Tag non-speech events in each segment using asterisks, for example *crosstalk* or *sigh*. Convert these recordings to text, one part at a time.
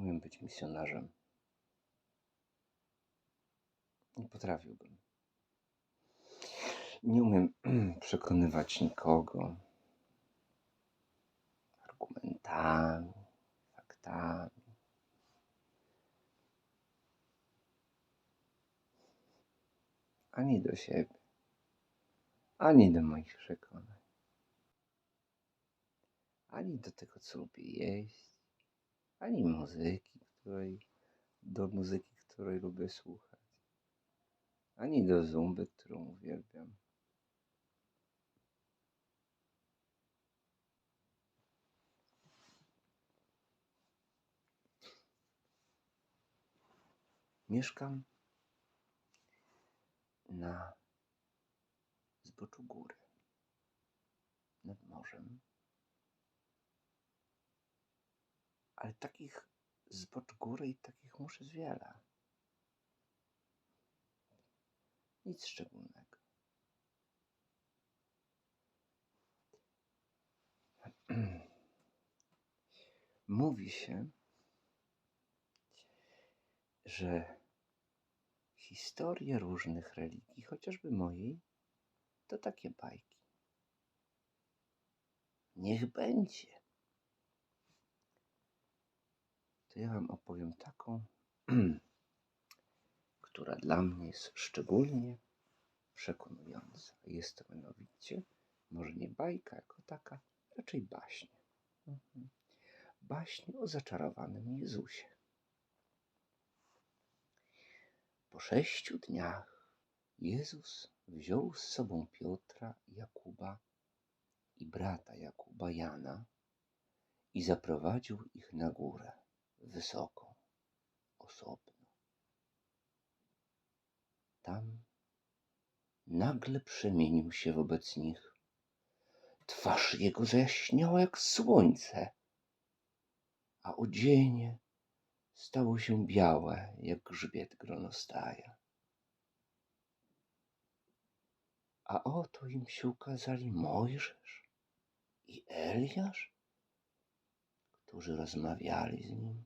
umiem być misjonarzem. Nie potrafiłbym. Nie umiem *clears throat* przekonywać nikogo argumentami, faktami. Ani do siebie, ani do moich przekonań, ani do tego, co lubię jeść, ani muzyki, której, do muzyki, której lubię słuchać, ani do zumby, którą uwielbiam. Mieszkam na zboczu góry, nad morzem. Ale takich zbocz góry i takich mórz jest wiele. Nic szczególnego. *clears throat* Mówi się, że historie różnych religii, chociażby mojej, to takie bajki. Niech będzie. To ja Wam opowiem taką, *clears throat* która dla mnie jest szczególnie przekonująca. Jest to mianowicie, może nie bajka jako taka, raczej baśń. Mhm. Baśń o zaczarowanym Jezusie. Po sześciu dniach Jezus wziął z sobą Piotra, Jakuba i brata Jakuba Jana i zaprowadził ich na górę, wysoką, osobno. Tam nagle przemienił się wobec nich. Twarz jego zajaśniała jak słońce, a odzienie stało się białe jak grzbiet gronostaja. A oto im się ukazali Mojżesz i Eliasz, którzy rozmawiali z nim.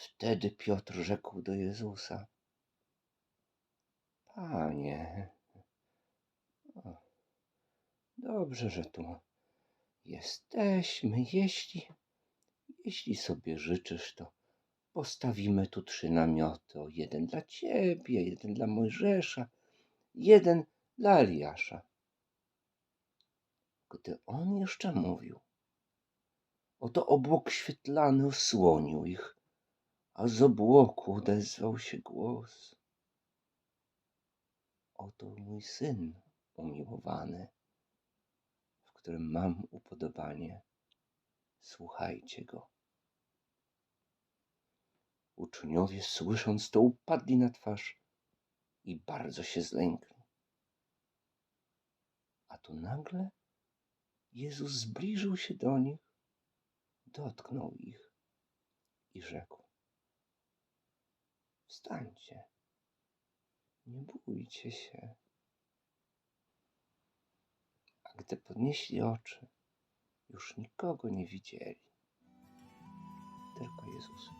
Wtedy Piotr rzekł do Jezusa: Panie, dobrze, że tu jesteśmy. Jeśli jeśli sobie życzysz, to postawimy tu trzy namioty. O jeden dla ciebie, jeden dla Mojżesza, jeden dla Eliasza. Gdy on jeszcze mówił, oto obłok świetlany osłonił ich, a z obłoku odezwał się głos. Oto mój syn umiłowany, w którym mam upodobanie słuchajcie go. Uczniowie, słysząc to, upadli na twarz i bardzo się zlękli. A tu nagle Jezus zbliżył się do nich, dotknął ich i rzekł: Wstańcie, nie bójcie się. A gdy podnieśli oczy, już nikogo nie widzieli. Tylko Jezus.